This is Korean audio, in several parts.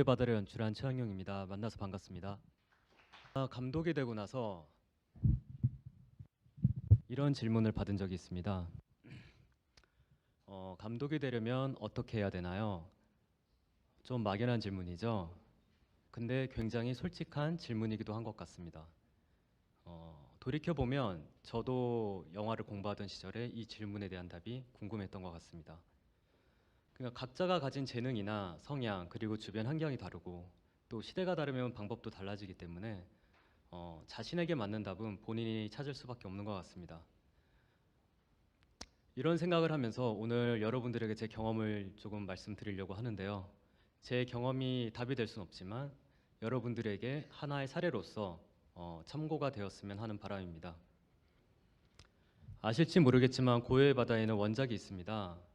고해의 바다를 연출한 최학용입니다. 만나서 반갑습니다. 아, 감독이 되고 나서 이런 질문을 받은 적이 있습니다. 어, 감독이 되려면 어떻게 해야 되나요? 좀 막연한 질문이죠. 근데 굉장히 솔직한 질문이기도 한 것 같습니다. 어, 돌이켜 보면 저도 영화를 공부하던 시절에 이 질문에 대한 답이 궁금했던 것 같습니다. 그러니까 각자가 가진 재능이나 성향 그리고 주변 환경이 다르고 또 시대가 다르면 방법도 달라지기 때문에 어, 자신에게 맞는 답은 본인이 찾을 수밖에 없는 것 같습니다. 이런 생각을 하면서 오늘 여러분들에게 제 경험을 조금 말씀드리려고 하는데요. 제 경험이 답이 될 수는 없지만 여러분들에게 하나의 사례로서 어, 참고가 되었으면 하는 바람입니다. 아실지 모르겠지만 고해의 바다에는 원작이 있습니다.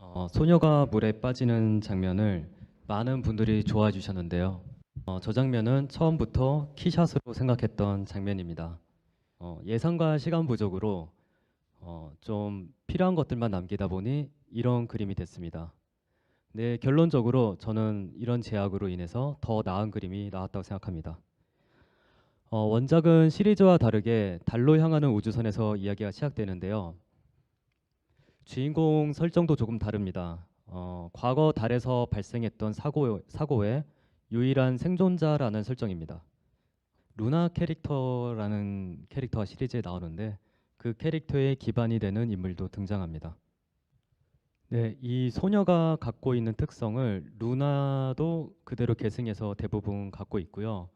어, 소녀가 물에 빠지는 장면을 많은 분들이 좋아해 주셨는데요. 어, 저 장면은 처음부터 키샷으로 생각했던 장면입니다. 어, 예산과 시간 부족으로 어, 좀 필요한 것들만 남기다 보니 이런 그림이 됐습니다. 네, 결론적으로 저는 이런 제약으로 인해서 더 나은 그림이 나왔다고 생각합니다. 어, 원작은 시리즈와 다르게 달로 향하는 우주선에서 이야기가 시작되는데요. 주인공 설정도 조금 다릅니다. 어, 과거 달에서 발생했던 사고, 사고의 유일한 생존자라는 설정입니다. 루나 캐릭터라는 캐릭터가 시리즈에 나오는데 그 캐릭터의 기반이 되는 인물도 등장합니다. 네, 이 소녀가 갖고 있는 특성을 루나도 그대로 계승해서 대부분 갖고 있고요.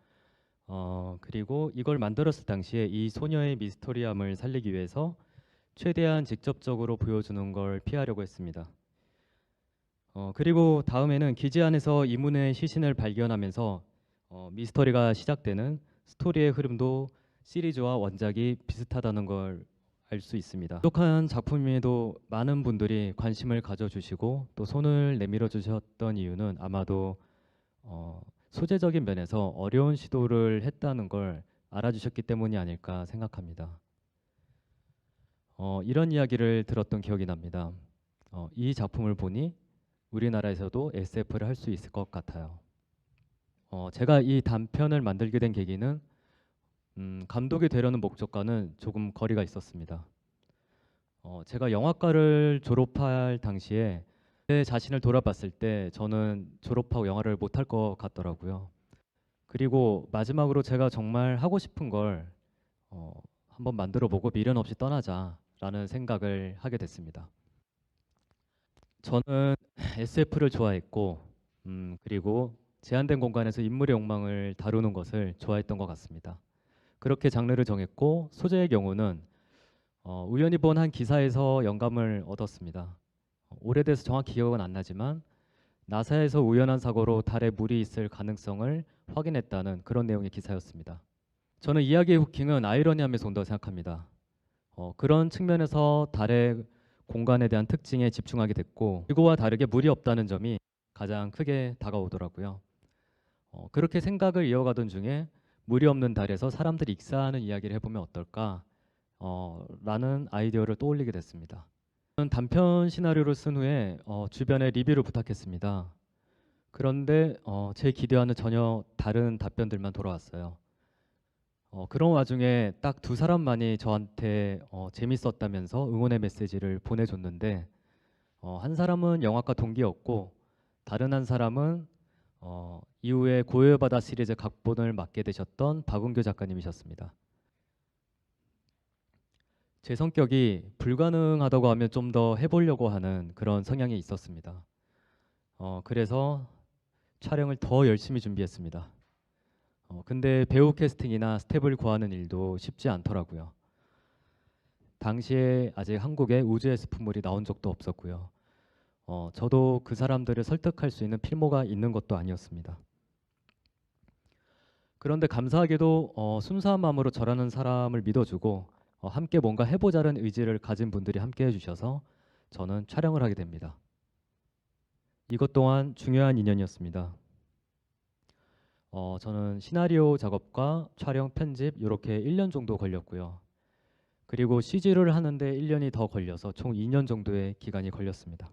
어, 그리고 이걸 만들었을 당시에 이 소녀의 미스터리함을 살리기 위해서 최대한 직접적으로 보여주는 걸 피하려고 했습니다. 어, 그리고 다음에는 기지 안에서 이문의 시신을 발견하면서 어, 미스터리가 시작되는 스토리의 흐름도 시리즈와 원작이 비슷하다는 걸 알 수 있습니다. 부족한 작품임에도 많은 분들이 관심을 가져주시고 또 손을 내밀어 주셨던 이유는 아마도 어, 소재적인 면에서 어려운 시도를 했다는 걸 알아주셨기 때문이 아닐까 생각합니다. 어, 이런 이야기를 들었던 기억이 납니다. 어, 이 작품을 보니 우리나라에서도 SF를 할 수 있을 것 같아요. 어, 제가 이 단편을 만들게 된 계기는 음, 감독이 되려는 목적과는 조금 거리가 있었습니다. 어, 제가 영화과를 졸업할 당시에 제 자신을 돌아봤을 때 저는 졸업하고 영화를 못할 것 같더라고요. 그리고 마지막으로 제가 정말 하고 싶은 걸 어, 한번 만들어 보고 미련 없이 떠나자 라는 생각을 하게 됐습니다. 저는 SF를 좋아했고, 음, 그리고 제한된 공간에서 인물의 욕망을 다루는 것을 좋아했던 것 같습니다. 그렇게 장르를 정했고 소재의 경우는 어, 우연히 본 한 기사에서 영감을 얻었습니다. 어, 오래돼서 정확히 기억은 안 나지만 나사에서 우연한 사고로 달에 물이 있을 가능성을 확인했다는 그런 내용의 기사였습니다. 저는 이야기의 후킹은 아이러니함에서 온다고 생각합니다. 어, 그런 측면에서 달의 공간에 대한 특징에 집중하게 됐고 지구와 다르게 물이 없다는 점이 가장 크게 다가오더라고요. 어, 그렇게 생각을 이어가던 중에 물이 없는 달에서 사람들이 익사하는 이야기를 해보면 어떨까? 어, 라는 아이디어를 떠올리게 됐습니다. 단편 시나리오를 쓴 후에 어, 주변에 리뷰를 부탁했습니다. 그런데 어, 제 기대와는 전혀 다른 답변들만 돌아왔어요. 어, 그런 와중에 딱 두 사람만이 저한테 어, 재밌었다면서 응원의 메시지를 보내줬는데 어, 한 사람은 영화과 동기였고 다른 한 사람은 어, 이후에 고요의 바다 시리즈 각본을 맡게 되셨던 박은교 작가님이셨습니다. 제 성격이 불가능하다고 하면 좀 더 해보려고 하는 그런 성향이 있었습니다. 어, 그래서 촬영을 더 열심히 준비했습니다. 어, 근데 배우 캐스팅이나 스텝을 구하는 일도 쉽지 않더라고요. 당시에 아직 한국에 우주 SF물이 나온 적도 없었고요. 어, 저도 그 사람들을 설득할 수 있는 필모가 있는 것도 아니었습니다. 그런데 감사하게도 어, 순수한 마음으로 저라는 사람을 믿어주고 어, 함께 뭔가 해보자는 의지를 가진 분들이 함께 해주셔서 저는 촬영을 하게 됩니다. 이것 또한 중요한 인연이었습니다. 어, 저는 시나리오 작업과 촬영, 편집 이렇게 1년 정도 걸렸고요. 그리고 CG를 하는데 1년이 더 걸려서 총 2년 정도의 기간이 걸렸습니다.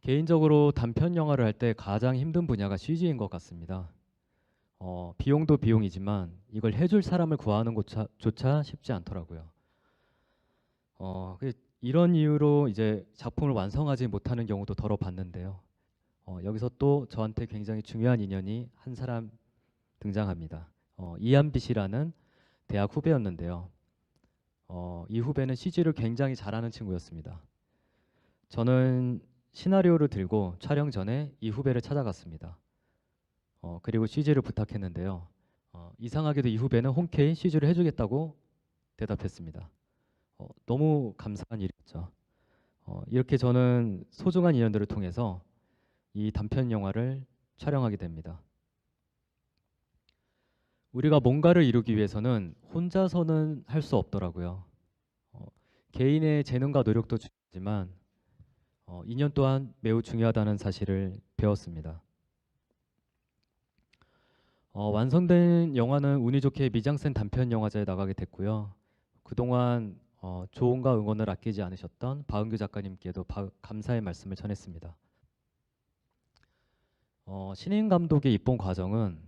개인적으로 단편 영화를 할 때 가장 힘든 분야가 CG인 것 같습니다. 어, 비용도 비용이지만 이걸 해줄 사람을 구하는 것조차 조차 쉽지 않더라고요. 어, 그- 이런 이유로 이제 작품을 완성하지 못하는 경우도 더러 봤는데요. 어, 여기서 또 저한테 굉장히 중요한 인연이 한 사람 등장합니다. 어, 이한비 씨라는 대학 후배였는데요. 어, 이 후배는 CG를 굉장히 잘하는 친구였습니다. 저는 시나리오를 들고 촬영 전에 이 후배를 찾아갔습니다. 어, 그리고 CG를 부탁했는데요. 어, 이상하게도 이 후배는 흔쾌히 CG를 해주겠다고 대답했습니다. 어, 너무 감사한 일이었죠. 어, 이렇게 저는 소중한 인연들을 통해서 이 단편 영화를 촬영하게 됩니다. 우리가 뭔가를 이루기 위해서는 혼자서는 할 수 없더라고요. 어, 개인의 재능과 노력도 중요하지만 어, 인연 또한 매우 중요하다는 사실을 배웠습니다. 어, 완성된 영화는 운이 좋게 미장센 단편 영화제에 나가게 됐고요. 그동안 어, 조언과 응원을 아끼지 않으셨던 박은규 작가님께도 바- 감사의 말씀을 전했습니다. 어, 신인 감독의 입봉 과정은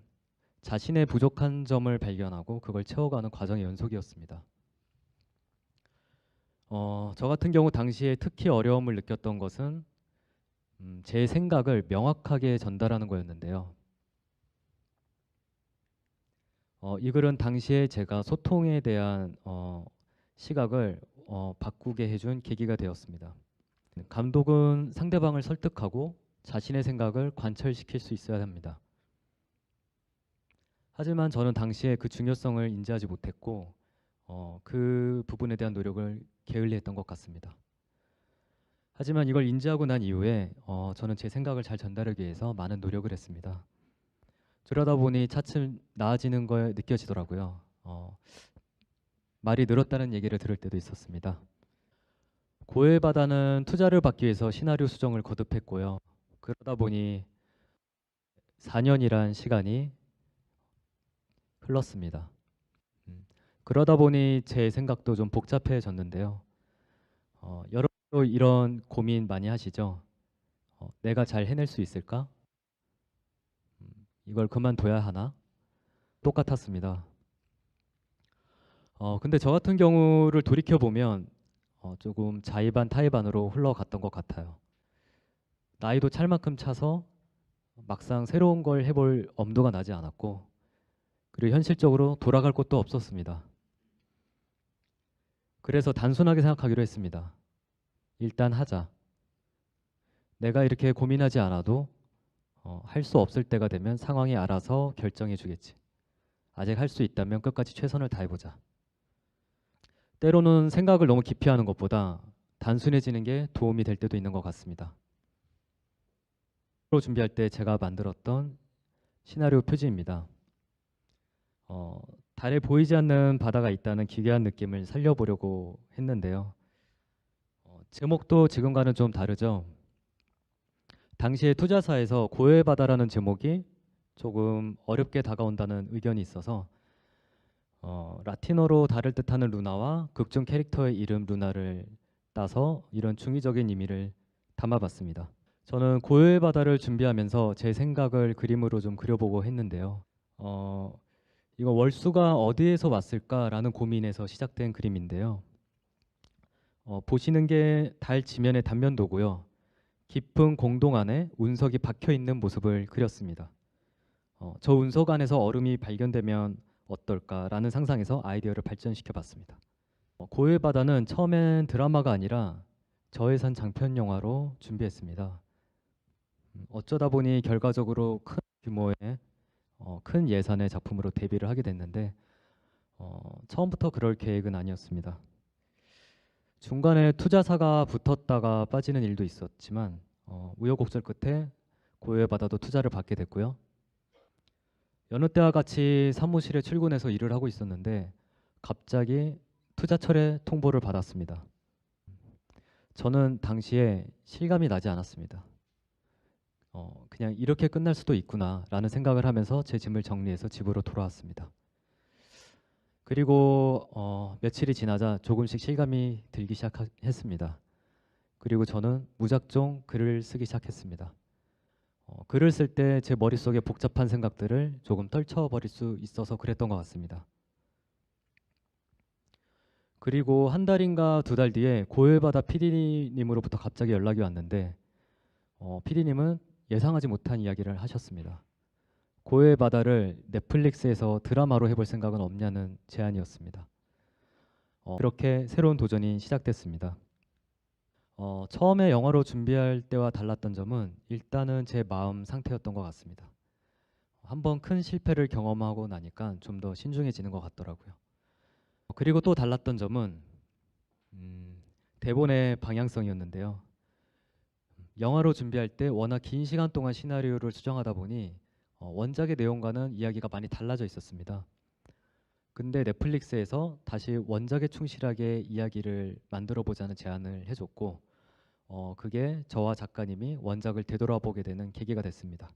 자신의 부족한 점을 발견하고 그걸 채워가는 과정의 연속이었습니다. 어, 저 같은 경우 당시에 특히 어려움을 느꼈던 것은 음, 제 생각을 명확하게 전달하는 거였는데요. 어, 이 글은 당시에 제가 소통에 대한 어, 시각을 어, 바꾸게 해준 계기가 되었습니다. 감독은 상대방을 설득하고 자신의 생각을 관철시킬 수 있어야 합니다. 하지만 저는 당시에 그 중요성을 인지하지 못했고 어, 그 부분에 대한 노력을 게을리했던 것 같습니다. 하지만 이걸 인지하고 난 이후에 어, 저는 제 생각을 잘 전달하기 위해서 많은 노력을 했습니다. 그러다 보니 차츰 나아지는 걸 느껴지더라고요. 어, 말이 늘었다는 얘기를 들을 때도 있었습니다. 고해바다는 투자를 받기 위해서 시나리오 수정을 거듭했고요. 그러다 보니 4년이란 시간이 흘렀습니다. 음, 그러다 보니 제 생각도 좀 복잡해졌는데요. 어, 여러분도 이런 고민 많이 하시죠? 어, 내가 잘 해낼 수 있을까? 음, 이걸 그만둬야 하나? 똑같았습니다. 어, 근데 저 같은 경우를 돌이켜 보면 어, 조금 자의반 타의반으로 흘러갔던 것 같아요. 나이도 찰 만큼 차서 막상 새로운 걸 해볼 엄두가 나지 않았고 그리고 현실적으로 돌아갈 곳도 없었습니다. 그래서 단순하게 생각하기로 했습니다. 일단 하자. 내가 이렇게 고민하지 않아도 어, 할수 없을 때가 되면 상황이 알아서 결정해 주겠지. 아직 할 수 있다면 끝까지 최선을 다해보자. 때로는 생각을 너무 깊이 하는 것보다 단순해지는 게 도움이 될 때도 있는 것 같습니다. 로 준비할 때 제가 만들었던 시나리오 표지입니다. 어, 달에 보이지 않는 바다가 있다는 기괴한 느낌을 살려보려고 했는데요. 어, 제목도 지금과는 좀 다르죠. 당시에 투자사에서 고해의 바다라는 제목이 조금 어렵게 다가온다는 의견이 있어서 어, 라틴어로 달을 뜻하는 루나와 극중 캐릭터의 이름 루나를 따서 이런 중의적인 의미를 담아봤습니다. 저는 고요의 바다를 준비하면서 제 생각을 그림으로 좀 그려보고 했는데요. 어, 이거 월수가 어디에서 왔을까라는 고민에서 시작된 그림인데요. 어, 보시는 게 달 지면의 단면도고요. 깊은 공동 안에 운석이 박혀 있는 모습을 그렸습니다. 어, 저 운석 안에서 얼음이 발견되면 어떨까라는 상상에서 아이디어를 발전시켜 봤습니다. 어, 고요의 바다는 처음엔 드라마가 아니라 저예산 장편 영화로 준비했습니다. 음, 어쩌다 보니 결과적으로 큰 규모의 어, 큰 예산의 작품으로 데뷔를 하게 됐는데 어, 처음부터 그럴 계획은 아니었습니다. 중간에 투자사가 붙었다가 빠지는 일도 있었지만 어, 우여곡절 끝에 바다도 투자를 받게 됐고요. 여느 때와 같이 사무실에 출근해서 일을 하고 있었는데 갑자기 투자철의 통보를 받았습니다. 저는 당시에 실감이 나지 않았습니다. 어, 그냥 이렇게 끝날 수도 있구나라는 생각을 하면서 제 짐을 정리해서 집으로 돌아왔습니다. 그리고 어, 며칠이 지나자 조금씩 실감이 들기 시작했습니다. 그리고 저는 무작정 글을 쓰기 시작했습니다. 어, 글을 쓸 때 제 머릿속에 복잡한 생각들을 조금 떨쳐버릴 수 있어서 그랬던 것 같습니다. 그리고 한 달인가 두 달 뒤에 고열바다 PD님으로부터 갑자기 연락이 왔는데 어, PD님은 예상하지 못한 이야기를 하셨습니다. 고해의 바다를 넷플릭스에서 드라마로 해볼 생각은 없냐는 제안이었습니다. 어, 그렇게 새로운 도전이 시작됐습니다. 어, 처음에 영화로 준비할 때와 달랐던 점은 일단은 제 마음 상태였던 것 같습니다. 한번 큰 실패를 경험하고 나니까 좀 더 신중해지는 것 같더라고요. 그리고 또 달랐던 점은 음, 대본의 방향성이었는데요. 영화로 준비할 때 워낙 긴 시간 동안 시나리오를 수정하다 보니 어, 원작의 내용과는 이야기가 많이 달라져 있었습니다. 근데 넷플릭스에서 다시 원작에 충실하게 이야기를 만들어 보자는 제안을 해줬고 어, 그게 저와 작가님이 원작을 되돌아보게 되는 계기가 됐습니다.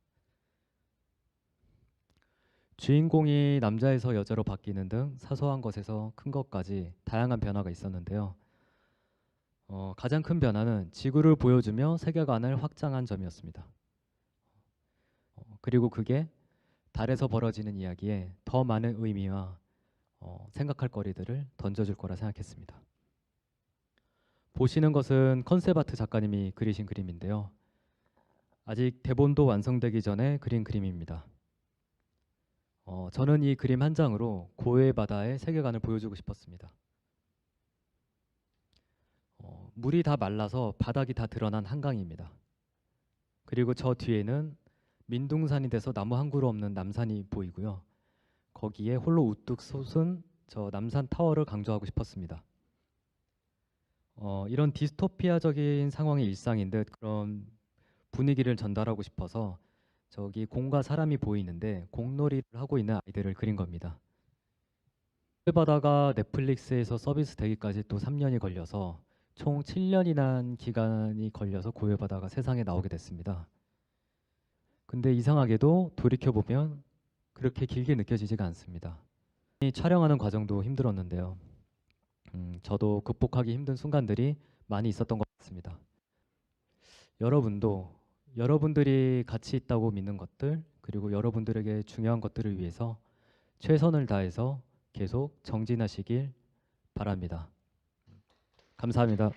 주인공이 남자에서 여자로 바뀌는 등 사소한 것에서 큰 것까지 다양한 변화가 있었는데요. 어, 가장 큰 변화는 지구를 보여주며 세계관을 확장한 점이었습니다. 어, 그리고 그게 달에서 벌어지는 이야기에 더 많은 의미와 어, 생각할 거리들을 던져줄 거라 생각했습니다. 보시는 것은 컨셉 아트 작가님이 그리신 그림인데요. 아직 대본도 완성되기 전에 그린 그림입니다. 어, 저는 이 그림 한 장으로 고해 바다의 세계관을 보여주고 싶었습니다. 어, 물이 다 말라서 바닥이 다 드러난 한강입니다. 그리고 저 뒤에는 민둥산이 돼서 나무 한 그루 없는 남산이 보이고요. 거기에 홀로 우뚝 솟은 저 남산 타워를 강조하고 싶었습니다. 어, 이런 디스토피아적인 상황의 일상인 듯 그런 분위기를 전달하고 싶어서 저기 공과 사람이 보이는데 공놀이를 하고 있는 아이들을 그린 겁니다. 바다가 넷플릭스에서 서비스 되기까지 또 3년이 걸려서 총 7년이나 기간이 걸려서 고해바다가 세상에 나오게 됐습니다. 근데 이상하게도 돌이켜 보면 그렇게 길게 느껴지지가 않습니다. 이 촬영하는 과정도 힘들었는데요. 음, 저도 극복하기 힘든 순간들이 많이 있었던 것 같습니다. 여러분도 여러분들이 가치 있다고 믿는 것들 그리고 여러분들에게 중요한 것들을 위해서 최선을 다해서 계속 정진하시길 바랍니다. 감사합니다.